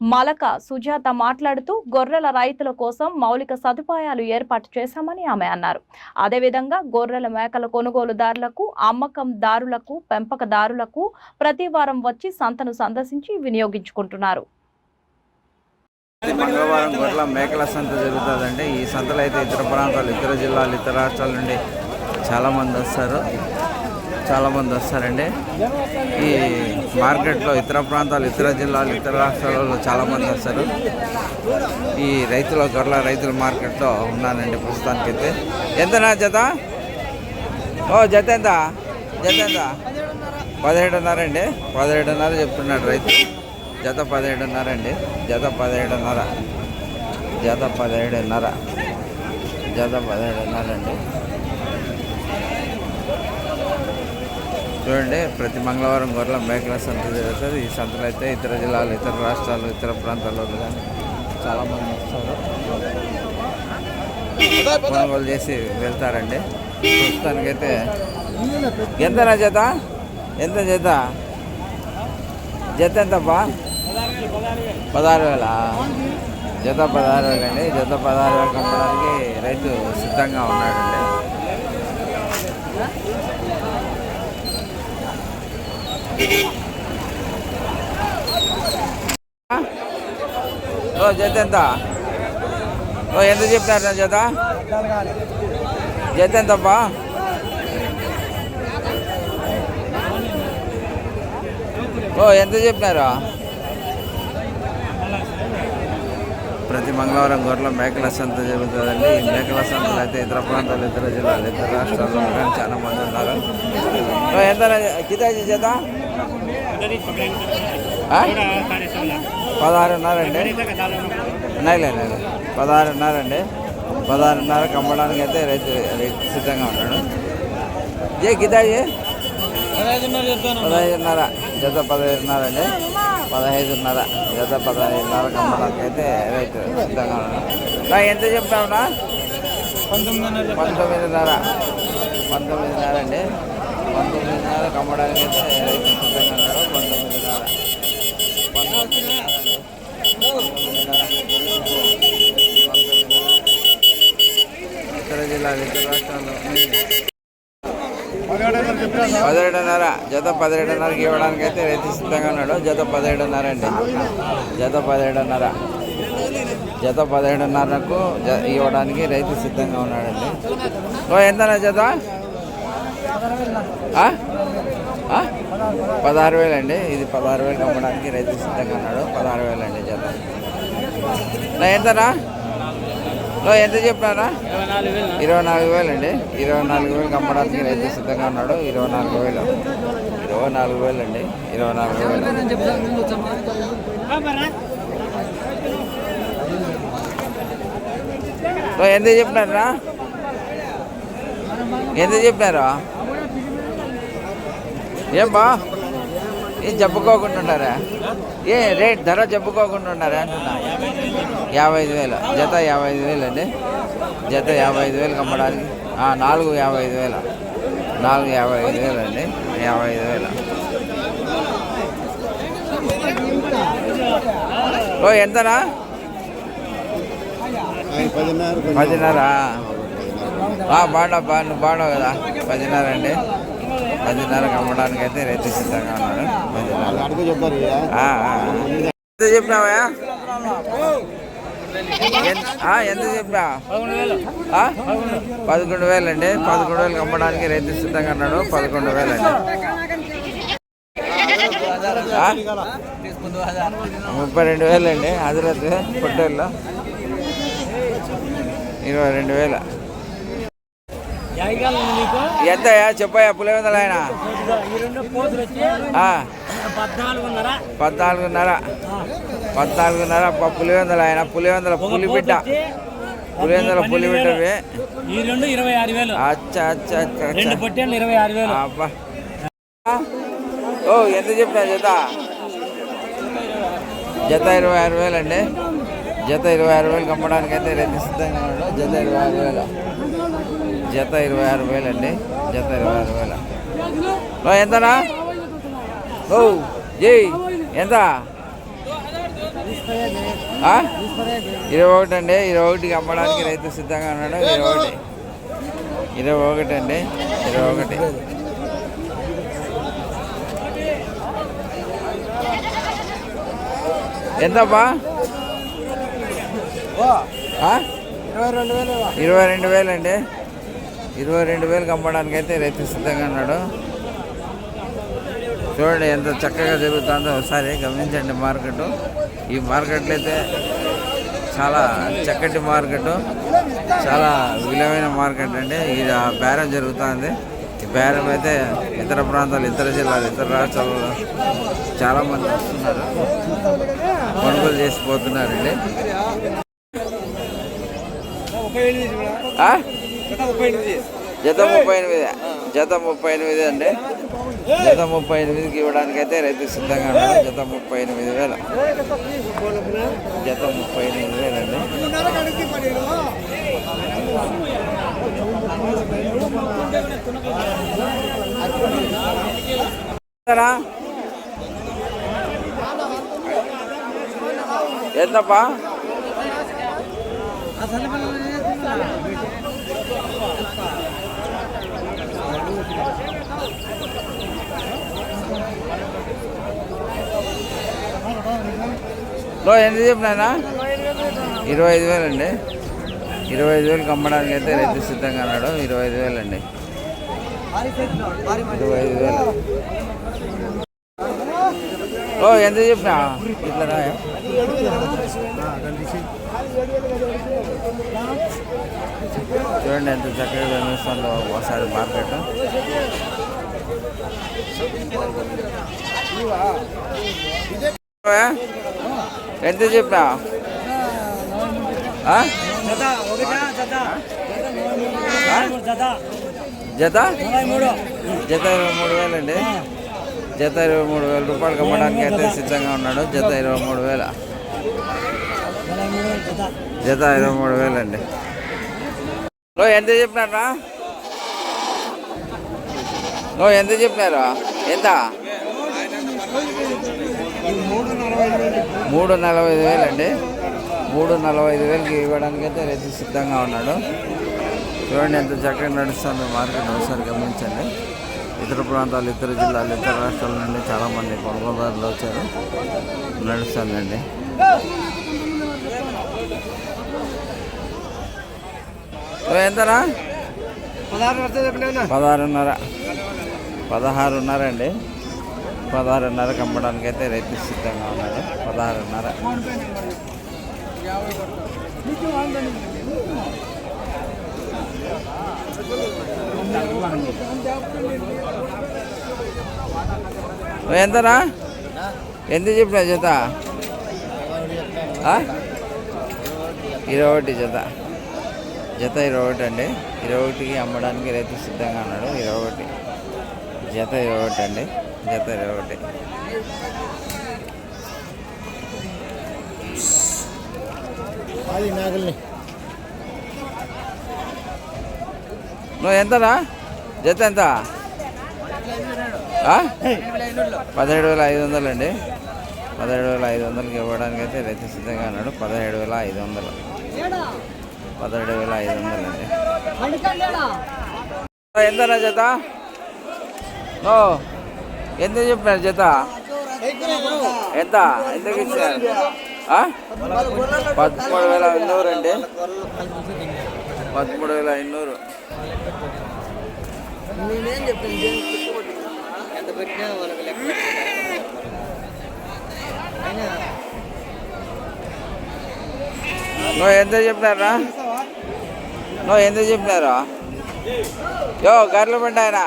Malaka Sujatha మాట్లాడుతూ గొర్రెల రైతుల కోసం మౌలిక సదుపాయాలు ఏర్పాటు చేశామని ఆమె అన్నారు. అదేవిధంగా గొర్రెల మేకల కొనుగోలుదారులకు అమ్మకందారులకు పెంపకదారులకు ప్రతి వారం వచ్చి సంతను సందర్శించి వినియోగించుకుంటున్నారు. మంగళవారం గొర్రెల మేకల సంత జరుగుతుందండి. ఈ సంతలో అయితే ఇతర ప్రాంతాలు ఇతర జిల్లాలు ఇతర రాష్ట్రాల నుండి చాలామంది వస్తారు. చాలామంది వస్తారండి. ఈ మార్కెట్లో ఇతర ప్రాంతాలు ఇతర జిల్లాలు ఇతర రాష్ట్రాలలో చాలామంది వస్తారు. ఈ రైతుల గొర్రెల రైతుల మార్కెట్లో ఉన్నానండి ప్రస్తుతానికైతే. ఎంతనా జత? ఓ జత ఎంత? జత ఎంత? పదిహేడున్నర అండి పదిహేడున్నర చెప్తున్నాడు రైతు. జత పదిహేడున్నర అండి జత పదిహేడున్నర. జత పదిహేడున్నర. జత పదిహేడున్నర అండి చూడండి ప్రతి మంగళవారం గొర్రెల మేకల సంత జరుగుతుంది. ఈ సంతలో అయితే ఇతర జిల్లాలు ఇతర రాష్ట్రాలు ఇతర ప్రాంతాల్లో కానీ చాలామంది వస్తారు. కొనుగోలు చేసి వెళ్తారండి. ప్రస్తుతానికైతే ఎంతనా జత? ఎంత జత? జత ఎంతప్పా? పదహారు వేల. జత పదహారు వేలు అండి జత పదహారు వేలు అమ్మడానికి రైతు సిద్ధంగా ఉన్నాడండి. ఓ జత ఎంత? ఓ ఎంత చెప్పినారు నా జత? జత ఎంతప్పా? ఓ ఎంత చెప్పినారు? ప్రతి మంగళవారం గొర్రెల మేకల సంత జరుగుతుందండి. ఈ మేకల సంతలో అయితే ఇతర ప్రాంతాలు ఇతర జిల్లాలు ఇతర రాష్ట్రాల్లో చాలా మంది ఉన్నారు. ఓ ఎంత కితాజీ చేత పదహారున్నారండి. నైలే నైలే పదహారున్నారండి. పదహారున్నరకు అమ్మడానికి అయితే రైతు రైతు సిద్ధంగా ఉన్నాడు. ఏ గితాజీ పదహైదున్నర జత పదహైదున్నర. అండి పదహైదున్నర. జత పదహైదున్నరకు అమ్మడానికి అయితే రైతు సిద్ధంగా ఉన్నాడు. నా ఎంత చెప్తావునా పంతొమ్మిదిన్నర పంతొమ్మిదిన్నర. అండి పంతొమ్మిదిన్నరకు అమ్మడానికి అయితే సిద్ధంగా ఉన్నాడు పంతొమ్మిదిన్నర పంతొమ్మిదిన్నర అండి. పంతొమ్మిదిన్నర. ఇతర జిల్లాలు ఇతర రాష్ట్రాల్లో పదిహేడున్నర జత పదిహేడున్నరకి ఇవ్వడానికి అయితే రైతు సిద్ధంగా ఉన్నాడు జత పదిహేడున్నర అండి జత పదిహేడున్నర జత పదిహేడున్నరకు ఇవ్వడానికి రైతు సిద్ధంగా ఉన్నాడండి ఓ ఎంతనా జత పదహారు వేలు అండి ఇది పదహారు వేలు అమ్మడానికి రైతు సిద్ధంగా ఉన్నాడు. పదహారు వేలు అండి జత. నా ఎంతనా? ఎంత చెప్పినారా? ఇరవై నాలుగు వేలు అండి ఇరవై నాలుగు వేలు అమ్మడానికి రైతు సిద్ధంగా ఉన్నాడు. ఇరవై నాలుగు వేలు. ఇరవై నాలుగు వేలు అండి ఇరవై నాలుగు వేలు. ఎంత చెప్పినారా? ఎంత చెప్పినారా? ఏం బా ఏం చెప్పుకోకుండా ఉన్నారా ఏ రేట్ ధర చెప్పుకోకుండా ఉన్నారా అంటున్నా. యాభై ఐదు వేలు. జత యాభై ఐదు వేలు అండి జత యాభై ఐదు వేలు కమ్మడానికి. నాలుగు యాభై ఐదు వేలు. నాలుగు యాభై ఐదు వేలు అండి యాభై ఐదు వేలు. ఓ ఎంతనా? పదిన్నర. బాగుండబ్బా నువ్వు బాడవు కదా. పదిన్నర అండి. పదిన్నరకు అమ్మడానికి అయితే రైతు సిద్ధంగా ఉన్నాడు ఎంత చెప్పినావా ఎంత చెప్పినా? పదకొండు వేలు అండి పదకొండు వేలకు అమ్మడానికి రైతు సిద్ధంగా ఉన్నాడు. పదకొండు వేలు అండి ముప్పై రెండు వేలు అండి హజరత్ పొట్టేళ్ళు ఇరవై రెండు వేలు. ఎంత చెప్పాయా పులివెందలు ఆయన. పద్నాలుగున్నర. పద్నాలుగున్నర. పులివెందలు ఆయన పులివెందల పులిబిడ్డ. పులివెందల పులిబిడ్డవి. ఈ రెండు ఇరవై ఆరు వేలు. అచ్చా అచ్చా అచ్చా రెండు అచ్చా పొట్టేళ్ళు ఇరవై ఆరు వేలు. అబ్బా. ఓ ఎంత చెప్పినా చేత జత ఇరవై ఆరు వేలు అండి జత ఇరవై ఆరు వేలు అమ్మడానికి అయితే రైతు సిద్ధంగా ఉన్నాడు. జత ఇరవై ఆరు వేలు. జత ఇరవై ఆరు వేలు అండి. జత ఇరవై ఆరు వేలు. ఎంతనా? ఓ జై ఎంత? ఇరవై ఒకటి అండి. ఇరవై ఒకటికి అమ్మడానికి రైతు సిద్ధంగా ఉన్నాడు. ఇరవై ఒకటి. ఇరవై ఒకటి అండి. ఇరవై ఒకటి. ఎంతప్పా? ఇరవై రెండు వేలు అండి ఇరవై రెండు వేలకు అమ్మడానికి అయితే రైతు సిద్ధంగా ఉన్నాడు. చూడండి ఎంత చక్కగా జరుగుతుందో ఒకసారి గమనించండి మార్కెట్. ఈ మార్కెట్లో అయితే చాలా చక్కటి మార్కెట్. చాలా విలువైన మార్కెట్ అండి. ఇది ఆ బేరం జరుగుతుంది. ఈ బేరం అయితే ఇతర ప్రాంతాలు ఇతర జిల్లాలు ఇతర రాష్ట్రాలలో చాలామంది వస్తున్నారు. కొనుగోలు చేసిపోతున్నారండి జత ముప్పై ఎనిమిది. జత ముప్పై ఎనిమిది. అండి. జత ముప్పై ఎనిమిదికి ఇవ్వడానికి అయితే రైతు సిద్ధంగా ఉన్నాడు. జత ముప్పై ఎనిమిది వేలు. జత ముప్పై ఎనిమిది వేలండి. ఎంతనా? ఎంతప్పా ఎంత చెప్పినానా ఇరవై ఐదు వేలు అండి ఇరవై ఐదు వేలు కమ్మడానికి అయితే రైతు సిద్ధంగా అన్నాడు ఇరవై ఐదు వేలు అండి ఇరవై ఐదు వేలు. ఓ ఎంత చెప్పినా? ఇట్లా రాయా. చూడండి ఎంత చక్కగా కనిపిస్తుందో ఒకసారి మార్కెట్. ఎంత చెప్పినా? జత జత? ఇరవై మూడు జత ఇరవై మూడు వేలు అండి. జత ఇరవై మూడు వేల రూపాయలకి అమ్మడానికి అయితే సిద్ధంగా ఉన్నాడు. జత ఇరవై మూడు వేల? జత ఇరవై మూడు వేలండి అండి. ఎంత చెప్పినారా? ఓ ఎంత చెప్పినారు? ఎంత? మూడు నలభై ఐదు వేలు అండి మూడు నలభై ఐదు వేలకి ఇవ్వడానికి అయితే రైతు సిద్ధంగా ఉన్నాడు. చూడండి ఎంత చక్కగా నడుస్తుందో మార్కెట్. ఒకసారి గమనించండి. ఇతర ప్రాంతాలు ఇతర జిల్లాలు ఇతర రాష్ట్రాల నుండి చాలామంది కొనుగోలుదారులు వచ్చారు. నడుస్తుందండి. ఎంతనా పదహారున్నర. పదహారున్నర అండి. పదహారున్నరకు అమ్మడానికి అయితే రైతు సిద్ధంగా ఉన్నాడు. పదహారున్నర. ఎంతరా? ఎంతనా ఎంత చెప్పిన జత? ఇరవై ఒకటి జత. జత ఇరవై ఒకటి అండి. ఇరవై ఒకటికి అమ్మడానికి రైతు సిద్ధంగా ఉన్నాడు. ఇరవై ఒకటి. జత ఇరవై ఒకటి అండి. ఇరవై ఒకటి. నువ్వు ఎంతనా జత ఎంత? పదిహేడు వేల ఐదు వందలు అండి పదిహేడు వేల ఐదు వందలకి ఇవ్వడానికి అయితే రైతు సిద్ధంగా ఉన్నాడు. పదిహేడు వేల ఐదు వందలు. పదిహేడు వేల ఐదు వందలు అండి ఎంతనా జత? నో ఎంత చెప్పినారు జత? ఎంత? ఎంతకి ఆ? పదమూడు వేల ఎన్నూరు అండి పదమూడు వేల ఎన్నూరు నేనేం చెప్తాను ఎంత పెట్టినా వాళ్ళకి లెక్క అయినా నువ్వు ఎంత చెప్పినారా నువ్వు ఎంత చెప్పినారా యో గర్ల బండి ఆయన.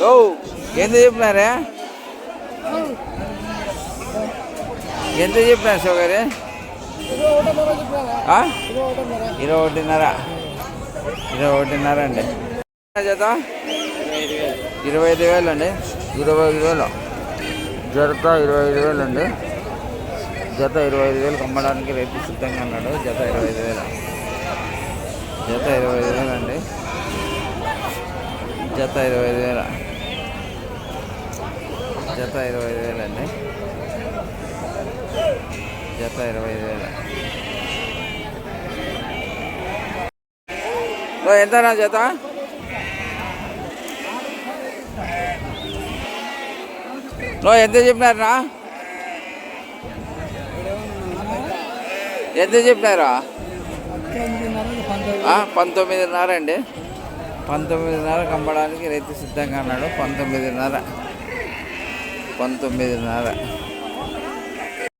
యో ఎంత చెప్పినారే? ఎంత చెప్పినారు షోగరి? ఇరవై ఒకటిన్నర. ఇరవై ఒకటిన్నర అండి. జత? ఇరవై ఐదు వేలు అండి. ఇరవై ఐదు వేలు. జత ఇరవై ఐదు వేలు అండి. జత ఇరవై ఐదు వేలు కమ్మడానికి రేపు సిద్ధంగా ఉన్నాడు. జత ఇరవై ఐదు వేలు. జత ఇరవై ఐదు వేలు అండి. జత ఇరవై ఐదు వేలు. జత ఇరవై ఐదు వేలు అండి. జత ఇరవై ఐదు వేలు. ఓ, ఎంతనా జత? నో ఎంత చెప్పినారా ఎంత చెప్పినారా? పంతొమ్మిదిన్నర అండి. పంతొమ్మిదిన్నర కమ్మడానికి రైతు సిద్ధంగా అన్నాడు పంతొమ్మిదిన్నర. పంతొమ్మిదిన్నర.